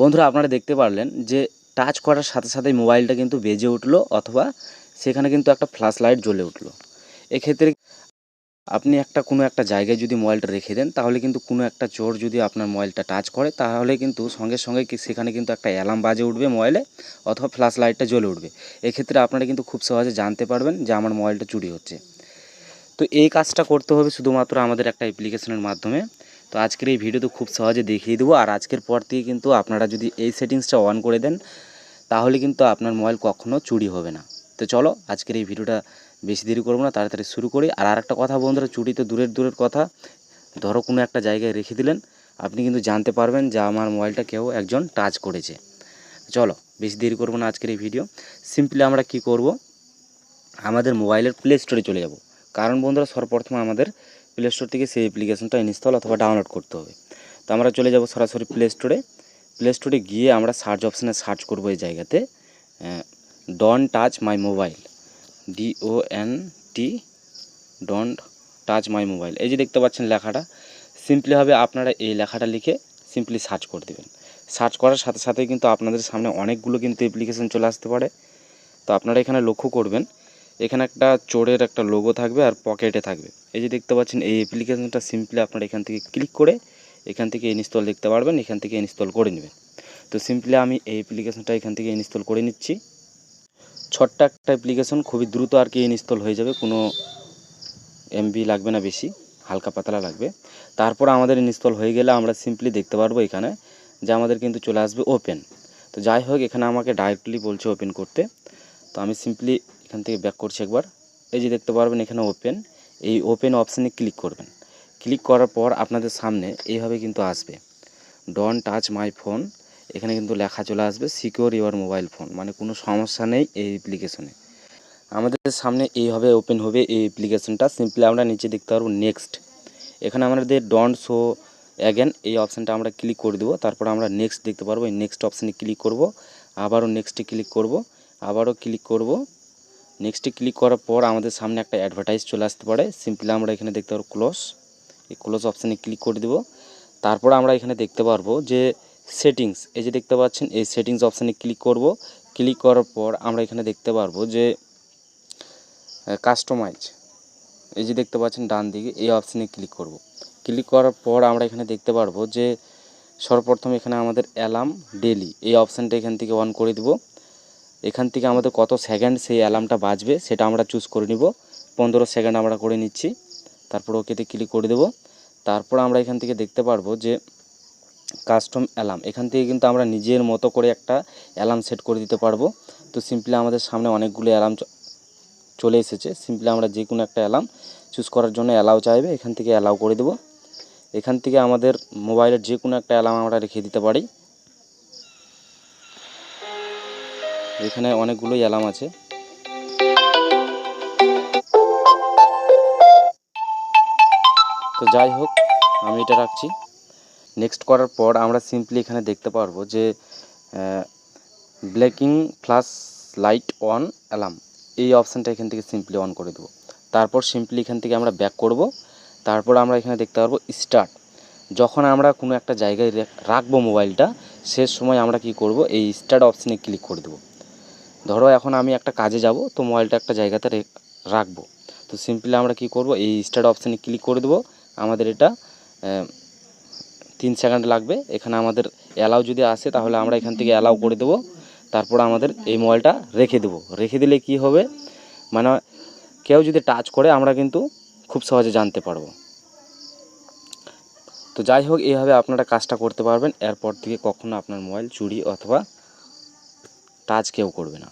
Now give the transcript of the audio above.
বন্ধুরা, আপনারা দেখতে পারলেন যে টাচ করার সাথে সাথেই মোবাইলটা কিন্তু বেজে উঠল অথবা সেখানে কিন্তু একটা ফ্ল্যাশ লাইট জ্বলে উঠল। এক্ষেত্রে আপনি একটা কোনো একটা জায়গায় যদি মোবাইলটা রেখে দেন, তাহলে কিন্তু কোনো একটা চোর যদি আপনার মোবাইলটা টাচ করে, তাহলে কিন্তু সঙ্গে সঙ্গে সেখানে কিন্তু একটা অ্যালার্ম বাজে উঠবে মোবাইলে অথবা ফ্ল্যাশ লাইটটা জ্বলে উঠবে। এক্ষেত্রে আপনারা কিন্তু খুব সহজে জানতে পারবেন যে আমার মোবাইলটা চুরি হচ্ছে। তো এই কাজটা করতে হবে শুধুমাত্র আমাদের একটা অ্যাপ্লিকেশনের মাধ্যমে। তো আজকের এই ভিডিও তো খুব সহজে দেখিয়ে দেবো। আর আজকের পর থেকে কিন্তু আপনারা যদি এই সেটিংসটা অন করে দেন, তাহলে কিন্তু আপনার মোবাইল কখনও চুরি হবে না। তো চলো আজকের এই ভিডিওটা বেশি দেরি করব না, তাড়াতাড়ি শুরু করি। আর আরেকটা কথা বন্ধুরা, চুরি তো দূরের দূরের কথা। ধরো কোনো একটা জায়গায় রেখে দিলেন, আপনি কিন্তু জানতে পারবেন যে আমার মোবাইলটা কেউ একজন টাচ করেছে। চলো বেশি দেরি করব না আজকের এই ভিডিও। সিম্পলি আমরা কি করব? আমাদের মোবাইলের প্লে স্টোরে চলে যাব। কারণ বন্ধুরা, সর্বপ্রথমে আমাদের প্লে স্টোর থেকে সেই অ্যাপ্লিকেশনটা ইনস্টল অথবা ডাউনলোড করতে হবে। তো আমরা চলে যাব সরাসরি প্লে স্টোরে প্লে স্টোরে গিয়ে আমরা সার্চ অপশানে সার্চ করব এই জায়গাতে। Don touch my mobile D O N T don't touch my mobile এই যে দেখতে পাচ্ছেন লেখাটা। সিম্পলি হবে আপনারা এই লেখাটা লিখে সিম্পলি সার্চ করে দেবেন। সার্চ করার সাথে সাথে কিন্তু আপনাদের সামনে অনেকগুলো কিন্তু অ্যাপ্লিকেশন চলে আসতে পারে। তো আপনারা এখানে লক্ষ্য করবেন এখানে একটা চোরের একটা লোগো থাকবে আর পকেটে থাকবে। এই যে দেখতে পাচ্ছেন, এই অ্যাপ্লিকেশনটা সিম্পলি আপনারা এখান থেকে ক্লিক করে এখান থেকে ইনস্টল দেখতে পারবেন, এখান থেকে ইনস্টল করে নেবেন। তো সিম্পলি আমি এই অ্যাপ্লিকেশনটা এখান থেকে ইনস্টল করে নিচ্ছি। ছোট্ট একটা অ্যাপ্লিকেশন খুবই দ্রুত আর কি ইনস্টল হয়ে যাবে, কোনো এমবি লাগবে না বেশি, হালকা পাতলা লাগবে। তারপর আমাদের ইনস্টল হয়ে গেলে আমরা সিম্পলি দেখতে পারব এখানে যে আমাদের কিন্তু চলে আসবে ওপেন তো যাই হোক, এখানে আমাকে ডাইরেক্টলি বলছে ওপেন করতে। তো আমি সিম্পলি এখান থেকে ব্যাক করছি একবার। এই যে দেখতে পারবেন এখানে ওপেন এই ওপেন অপশানে ক্লিক করবেন। ক্লিক করার পর আপনাদের সামনে এইভাবে কিন্তু আসবে। ডন টাচ মাই ফোন এখানে কিন্তু লেখা চলে আসবে সিকিউর ইউর মোবাইল ফোন মানে কোনো সমস্যা নেই এই অ্যাপ্লিকেশনে আমাদের সামনে এইভাবে ওপেন হবে এই অ্যাপ্লিকেশনটা সিম্পলি আমরা নিচে দেখতে পারব নেক্সট এখানে আমাদের ডন্ট শো অ্যাগেন এই অপশানটা আমরা ক্লিক করে দেবো। তারপর আমরা নেক্সট দেখতে পারব। এই নেক্সট অপশানে ক্লিক করব। আবারও নেক্সটে ক্লিক করব। আবারও ক্লিক করব। নেক্সটে ক্লিক করার পর আমাদের সামনে একটা অ্যাডভার্টাইজ চলে আসতে পারে। সিম্পলি আমরা এখানে দেখতে পারব ক্লোজ এই ক্লোজ অপশানে ক্লিক করে দেবো। তারপর আমরা এখানে দেখতে পারব যে সেটিংস এই যে দেখতে পাচ্ছেন, এই সেটিংস অপশানে ক্লিক করব। ক্লিক করার পর আমরা এখানে দেখতে পারব যে কাস্টমাইজ এই যে দেখতে পাচ্ছেন, ডান দিকে এই অপশানে ক্লিক করব। ক্লিক করার পর আমরা এখানে দেখতে পারব যে, সর্বপ্রথম এখানে আমাদের অ্যালার্ম ডেলি এই অপশানটা এখান থেকে অন করে দিব। এখান থেকে আমাদের কত সেকেন্ড সেই অ্যালার্মটা বাজবে, সেটা আমরা চুজ করে নিব। পনেরো সেকেন্ড আমরা করে নিচ্ছি। তারপর ওকেতে ক্লিক করে দেব। তারপর আমরা এখান থেকে দেখতে পারব যে কাস্টম অ্যালার্ম এখান থেকে কিন্তু আমরা নিজের মতো করে একটা অ্যালার্ম সেট করে দিতে পারব। তো সিম্পলি আমাদের সামনে অনেকগুলো অ্যালার্ম চলে এসেছে। সিম্পলি আমরা যে কোনো একটা অ্যালার্ম চুজ করার জন্য অ্যালাউ চাইবে। এখান থেকে অ্যালাউ করে দেবো। এখান থেকে আমাদের মোবাইলের যে কোনো একটা অ্যালার্ম আমরা রেখে দিতে পারি। এখানে অনেকগুলোই অ্যালার্ম আছে। তো যাই হোক, আমি এটা রাখছি। নেক্সট করার পর আমরা সিম্পলি এখানে দেখতে পারব যে blinking flash light on alarm এই অপশানটা এখান থেকে সিম্পলি অন করে দেবো। তারপর সিম্পলি এখান থেকে আমরা ব্যাক করব। তারপর আমরা এখানে দেখতে পারব স্টার্ট যখন আমরা কোনো একটা জায়গায় রাখব মোবাইলটা সে সময় আমরা কি করব, এই স্টার্ট অপশানে ক্লিক করে দেবো। ধরো এখন আমি একটা কাজে যাব, তো মোবাইলটা একটা জায়গাতে রাখব। তো সিম্পলি আমরা কি করব, এই স্টার্ট অপশানে ক্লিক করে দেবো, আমাদের এটা তিন সেকেন্ড লাগবে। এখানে আমাদের অ্যালাউ যদি আসে, তাহলে আমরা এখান থেকে অ্যালাউ করে দেবো। তারপর আমাদের এই মোবাইলটা রেখে দেবো। রেখে দিলে কি হবে? মানে কেউ যদি টাচ করে, আমরা কিন্তু খুব সহজে জানতে পারব। তো যাই হোক, এইভাবে আপনারা কাজটা করতে পারবেন। এরপর থেকে কখনো আপনার মোবাইল চুরি অথবা টাচ কেউ করবে না।